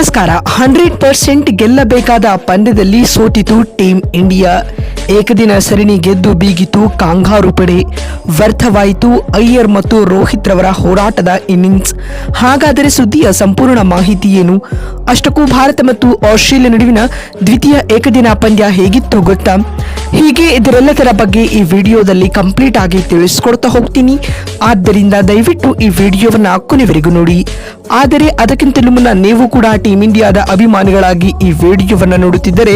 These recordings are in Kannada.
ನಮಸ್ಕಾರ. ಹಂಡ್ರೆಡ್ ಪರ್ಸೆಂಟ್ ಗೆಲ್ಲಬೇಕಾದ ಪಂದ್ಯದಲ್ಲಿ ಸೋತಿತು ಟೀಮ್ ಇಂಡಿಯಾ. ಏಕದಿನ ಸರಣಿ ಗೆದ್ದು ಬೀಗಿತು ಕಾಂಗಾರು ಪಡೆ. ವ್ಯರ್ಥವಾಯಿತು ಅಯ್ಯರ್ ಮತ್ತು ರೋಹಿತ್ ರವರ ಹೋರಾಟದ ಇನ್ನಿಂಗ್ಸ್. ಹಾಗಾದರೆ ಸುದ್ದಿಯ ಸಂಪೂರ್ಣ ಮಾಹಿತಿ ಏನು? ಅಷ್ಟಕ್ಕೂ ಭಾರತ ಮತ್ತು ಆಸ್ಟ್ರೇಲಿಯಾ ನಡುವಿನ ದ್ವಿತೀಯ ಏಕದಿನ ಪಂದ್ಯ ಹೇಗಿತ್ತು ಗೊತ್ತಾ? ಹೀಗೆ ಇದರೆಲ್ಲದರ ಬಗ್ಗೆ ಈ ವಿಡಿಯೋದಲ್ಲಿ ಕಂಪ್ಲೀಟ್ ಆಗಿ ತಿಳಿಸ್ಕೊಡ್ತಾ ಹೋಗ್ತೀನಿ. ಆದ್ದರಿಂದ ದಯವಿಟ್ಟು ಈ ವಿಡಿಯೋವನ್ನ ಕೊನೆವರೆಗೂ ನೋಡಿ. ಆದರೆ ಅದಕ್ಕಿಂತಲೂ ಮುನ್ನ ನೀವು ಕೂಡ ಟೀಮ್ ಇಂಡಿಯಾದ ಅಭಿಮಾನಿಗಳಾಗಿ ಈ ವಿಡಿಯೋವನ್ನು ನೋಡುತ್ತಿದ್ದರೆ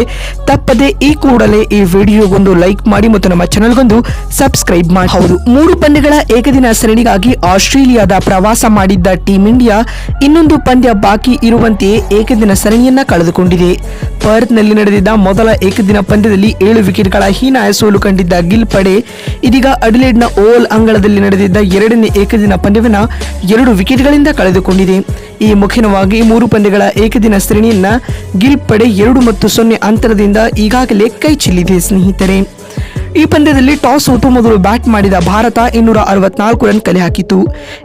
ತಪ್ಪದೆ ಈ ಕೂಡಲೇ ಈ ವಿಡಿಯೋಗೊಂದು ಲೈಕ್ ಮಾಡಿ ಮತ್ತು ನಮ್ಮ ಚಾನಲ್ಗೊಂದು ಸಬ್ಸ್ಕ್ರೈಬ್ ಮಾಡಿ. ಹೌದು, ಮೂರು ಪಂದ್ಯಗಳ ಏಕದಿನ ಸರಣಿಗಾಗಿ ಆಸ್ಟ್ರೇಲಿಯಾದ ಪ್ರವಾಸ ಮಾಡಿದ್ದ ಟೀಮ್ ಇಂಡಿಯಾ ಇನ್ನೊಂದು ಪಂದ್ಯ ಬಾಕಿ ಇರುವಂತೆಯೇ ಏಕದಿನ ಸರಣಿಯನ್ನ ಕಳೆದುಕೊಂಡಿದೆ. ಪರ್ತ್ನಲ್ಲಿ ನಡೆದಿದ್ದ ಮೊದಲ ಏಕದಿನ ಪಂದ್ಯದಲ್ಲಿ ಏಳು ವಿಕೆಟ್ಗಳ ಹೀನಾಯ ಸೋಲು ಕಂಡಿದ್ದ ಗಿಲ್ ಪಡೆ, ಇದೀಗ ಅಡಿಲೇಡ್ನ ಓವಲ್ ಅಂಗಳದಲ್ಲಿ ನಡೆದಿದ್ದ ಎರಡನೇ ಏಕದಿನ ಪಂದ್ಯವನ್ನ ಎರಡು ವಿಕೆಟ್ಗಳಿಂದ ಕಳೆದುಕೊಂಡಿದೆ. ಈ ಮುಖ್ಯವಾಗಿ ಮೂರು ಪಂದ್ಯಗಳ ಏಕದಿನ ಸರಣಿಯನ್ನ ಗಿಲ್ ಪಡೆ ಎರಡು ಮತ್ತು ಸೊನ್ನೆ ಅಂತರದಿಂದ ಈಗಾಗಲೇ ಕೈ ಚೆಲ್ಲಿದೆ ಸ್ನೇಹಿತರೆ. ಈ ಪಂದ್ಯದಲ್ಲಿ ಟಾಸ್ ಸೋತು ಮೊದಲು ಬ್ಯಾಟ್ ಮಾಡಿದ ಭಾರತ ಇನ್ನೂರ ಅರವತ್ನಾಲ್ಕು ರನ್ ಕಲೆ ಹಾಕಿತು.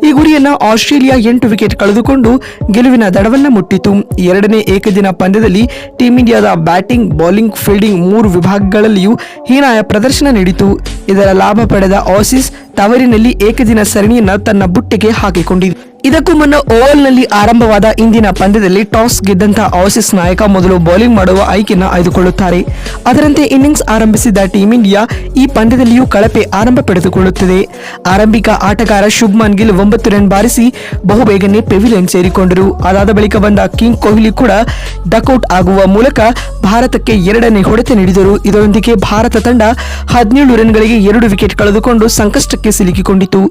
ಈ ಗುರಿಯನ್ನು ಆಸ್ಟ್ರೇಲಿಯಾ ಎಂಟು ವಿಕೆಟ್ ಕಳೆದುಕೊಂಡು ಗೆಲುವಿನ ದಡವನ್ನ ಮುಟ್ಟಿತು. ಎರಡನೇ ಏಕದಿನ ಪಂದ್ಯದಲ್ಲಿ ಟೀಂ ಇಂಡಿಯಾದ ಬ್ಯಾಟಿಂಗ್, ಬೌಲಿಂಗ್, ಫೀಲ್ಡಿಂಗ್ ಮೂರು ವಿಭಾಗಗಳಲ್ಲಿಯೂ ಹೀನಾಯ ಪ್ರದರ್ಶನ ನೀಡಿತು. ಇದರ ಲಾಭ ಪಡೆದ ಆಸೀಸ್ ತವರಿನಲ್ಲಿ ಏಕದಿನ ಸರಣಿಯನ್ನು ತನ್ನ ಬುಟ್ಟಿಗೆ ಹಾಕಿಕೊಂಡಿದೆ. ಇದಕ್ಕೂ ಮುನ್ನ ಓವಲ್ನಲ್ಲಿ ಆರಂಭವಾದ ಇಂದಿನ ಪಂದ್ಯದಲ್ಲಿ ಟಾಸ್ ಗೆದ್ದಂತಹ ಆಸೀಸ್ ನಾಯಕ ಮೊದಲು ಬೌಲಿಂಗ್ ಮಾಡುವ ಆಯ್ಕೆಯನ್ನು ಆಯ್ದುಕೊಳ್ಳುತ್ತಾರೆ. ಅದರಂತೆ ಇನ್ನಿಂಗ್ಸ್ ಆರಂಭಿಸಿದ ಟೀಂ ಇಂಡಿಯಾ ಈ ಪಂದ್ಯದಲ್ಲಿಯೂ ಕಳಪೆ ಆರಂಭ ಪಡೆದುಕೊಳ್ಳುತ್ತದೆ. ಆರಂಭಿಕ ಆಟಗಾರ ಶುಭ್ಮನ್ ಗಿಲ್ ಒಂಬತ್ತು ರನ್ ಬಾರಿಸಿ ಬಹುಬೇಗನೆ ಪೆವಿಲಿಯನ್ ಸೇರಿಕೊಂಡರು. ಅದಾದ ಬಳಿಕ ಬಂದ ಕಿಂಗ್ ಕೊಹ್ಲಿ ಕೂಡ ಡಕೌಟ್ ಆಗುವ ಮೂಲಕ ಭಾರತಕ್ಕೆ ಎರಡನೇ ಹೊಡೆತ ನೀಡಿದರು. ಇದರೊಂದಿಗೆ ಭಾರತ ತಂಡ ಹದಿನೇಳು ರನ್ಗಳಿಗೆ ಎರಡು ವಿಕೆಟ್ ಕಳೆದುಕೊಂಡು ಸಂಕಷ್ಟಕ್ಕೆ ಸಿಲುಕಿಕೊಂಡಿತು.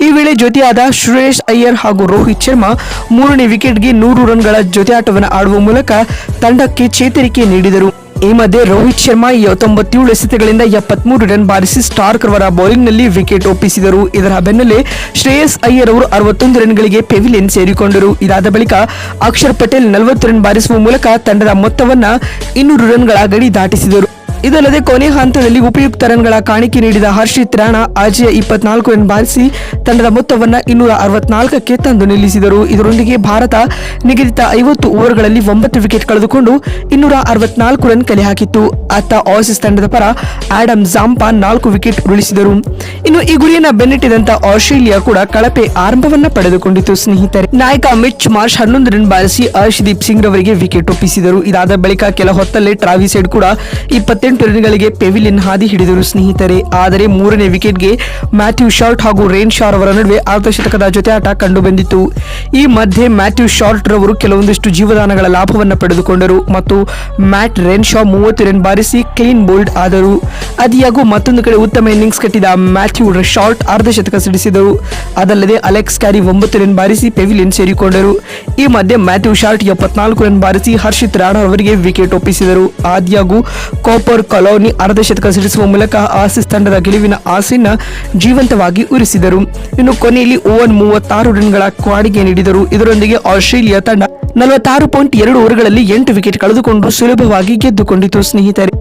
ಈ ವೇಳೆ ಜೊತೆಯಾದ ಸುರೇಶ್ ಅಯ್ಯರ್ ರೋಹಿತ್ ಶರ್ಮಾ ಮೂರನೇ ವಿಕೆಟ್ಗೆ ನೂರು ರನ್ಗಳ ಜೊತೆಯಾಟವನ್ನು ಆಡುವ ಮೂಲಕ ತಂಡಕ್ಕೆ ಚೇತರಿಕೆ ನೀಡಿದರು. ಈ ಮಧ್ಯೆ ರೋಹಿತ್ ಶರ್ಮಾ ತೊಂಬತ್ತೇಳು ಎಸೆತಗಳಿಂದ ಎಪ್ಪತ್ಮೂರು ರನ್ ಬಾರಿಸಿ ಸ್ಟಾರ್ಕ್ ಅವರ ಬೌಲಿಂಗ್ನಲ್ಲಿ ವಿಕೆಟ್ ಒಪ್ಪಿಸಿದರು. ಇದರ ಬೆನ್ನಲ್ಲೇ ಶ್ರೇಯಸ್ ಅಯ್ಯರ್ ಅವರು ಅರವತ್ತೊಂದು ರನ್ಗಳಿಗೆ ಪೆವಿಲಿಯನ್ ಸೇರಿಕೊಂಡರು. ಇದಾದ ಬಳಿಕ ಅಕ್ಷರ್ ಪಟೇಲ್ ನಲವತ್ತು ರನ್ ಬಾರಿಸುವ ಮೂಲಕ ತಂಡದ ಮೊತ್ತವನ್ನು ಇನ್ನೂರು ರನ್ಗಳ ಗಡಿ ದಾಟಿಸಿದರು. ಇದಲ್ಲದೆ ಕೊನೆ ಹಂತದಲ್ಲಿ ಉಪಯುಕ್ತ ರನ್ಗಳ ಕಾಣಿಕೆ ನೀಡಿದ ಹರ್ಷಿತ್ ರಾಣಾ ಅಜಯ ಇಪ್ಪತ್ನಾಲ್ಕು ರನ್ ಬಾರಿಸಿ ತಂಡದ ಮೊತ್ತವನ್ನು ಇನ್ನೂರ ಅರವತ್ನಾಲ್ಕಕ್ಕೆ ತಂದು ನಿಲ್ಲಿಸಿದರು. ಇದರೊಂದಿಗೆ ಭಾರತ ನಿಗದಿತ ಐವತ್ತು ಓವರ್ಗಳಲ್ಲಿ ಒಂಬತ್ತು ವಿಕೆಟ್ ಕಳೆದುಕೊಂಡು ಇನ್ನೂರ ಅರವತ್ನಾಲ್ಕು ರನ್ ಕಲೆ ಹಾಕಿತ್ತು. ಅತ್ತ ಆಸೀಸ್ ತಂಡದ ಪರ ಆಡಮ್ ಜಾಂಪಾ ನಾಲ್ಕು ವಿಕೆಟ್ ಉರುಳಿಸಿದರು. ಇನ್ನು ಈ ಗುರಿಯನ್ನು ಬೆನ್ನಟ್ಟಿದಂತ ಆಸ್ಟ್ರೇಲಿಯಾ ಕೂಡ ಕಳಪೆ ಆರಂಭವನ್ನ ಪಡೆದುಕೊಂಡಿತು ಸ್ನೇಹಿತರೆ, ನಾಯಕ ಮಿಚ್ ಮಾರ್ಷ್ ಹನ್ನೊಂದು ರನ್ ಬಾರಿಸಿ ಹರ್ಷದೀಪ್ ಸಿಂಗ್ ರವರಿಗೆ ವಿಕೆಟ್ ಒಪ್ಪಿಸಿದರು. ಇದಾದ ಬಳಿಕ ಕೆಲ ಹೊತ್ತಲ್ಲೇ ಟ್ರಾವಿಸ್ ಹೆಡ್ ಕೂಡ ಇಪ್ಪತ್ತೆಂಟು ರನ್ಗಳಿಗೆ ಪೆವಿಲಿಯನ್ ಹಾದಿ ಹಿಡಿದರು ಸ್ನೇಹಿತರೆ. ಆದರೆ ಮೂರನೇ ವಿಕೆಟ್ಗೆ ಮ್ಯಾಥ್ಯೂ ಶಾರ್ಟ್ ಹಾಗೂ ರೇನ್ ಶಾರ್ ಅವರ ನಡುವೆ ಅರ್ಧಶತಕದ ಜೊತೆ ಆಟ ಕಂಡುಬಂದಿತ್ತು. ಈ ಮಧ್ಯೆ ಮ್ಯಾಥ್ಯೂ ಶಾರ್ಟ್ ರವರು ಕೆಲವೊಂದಿಷ್ಟು ಜೀವದಾನಗಳ ಲಾಭವನ್ನು ಪಡೆದುಕೊಂಡರು ಮತ್ತು ಮ್ಯಾಟ್ ರೇನ್ ಶಾ ಮೂವತ್ತು ರನ್ ಬಾರಿಸಿ ಕ್ಲೀನ್ ಬೋಲ್ಡ್ ಆದರು. ಅದಿಯಾಗೂ ಮತ್ತೊಂದು ಕಡೆ ಉತ್ತಮ ಇನ್ನಿಂಗ್ಸ್ ಕಟ್ಟಿದ ಮ್ಯಾಥ್ಯೂ ಶಾರ್ಟ್ ಅರ್ಧಶತಕ ಸಿಡಿಸಿದರು. ಅದಲ್ಲದೆ ಅಲೆಕ್ಸ್ ಕ್ಯಾರಿ ಒಂಬತ್ತು ರನ್ ಬಾರಿಸಿ ಪೆವಿಲಿಯನ್ ಸೇರಿಕೊಂಡರು. ಈ ಮಧ್ಯೆ ಮ್ಯಾಥ್ಯೂ ಶಾರ್ಟ್ ಎಪ್ಪತ್ನಾಲ್ಕು ರನ್ ಬಾರಿಸಿ ಹರ್ಷಿತ್ ರಾಣಾ ಅವರಿಗೆ ವಿಕೆಟ್ ಒಪ್ಪಿಸಿದರು. ಆದಿಯಾಗೂ ಕಾಪರ್ ಕಲೋನಿ ಅರ್ಧಶತಕ ಸಿಡಿಸುವ ಮೂಲಕ ಆಸೀಸ್ ತಂಡದ ಗೆಲುವಿನ ಆಸೆಯನ್ನ ಜೀವಂತವಾಗಿ ಉರಿಸಿದರು. ಇನ್ನು ಕೊನೆಯಲ್ಲಿ ಓವನ್ ಮೂವತ್ತಾರು ರನ್ಗಳ ಕ್ವಾಡಿಗೆ ನೀಡಿದರು. ಇದರೊಂದಿಗೆ ಆಸ್ಟ್ರೇಲಿಯಾ ತಂಡ ನಲವತ್ತಾರು ಪಾಯಿಂಟ್ ಎರಡು ಓವರ್ಗಳಲ್ಲಿ ಎಂಟು ವಿಕೆಟ್ ಕಳೆದುಕೊಂಡು ಸುಲಭವಾಗಿ ಗೆದ್ದುಕೊಂಡಿತು. ಸ್ನೇಹಿತರೆ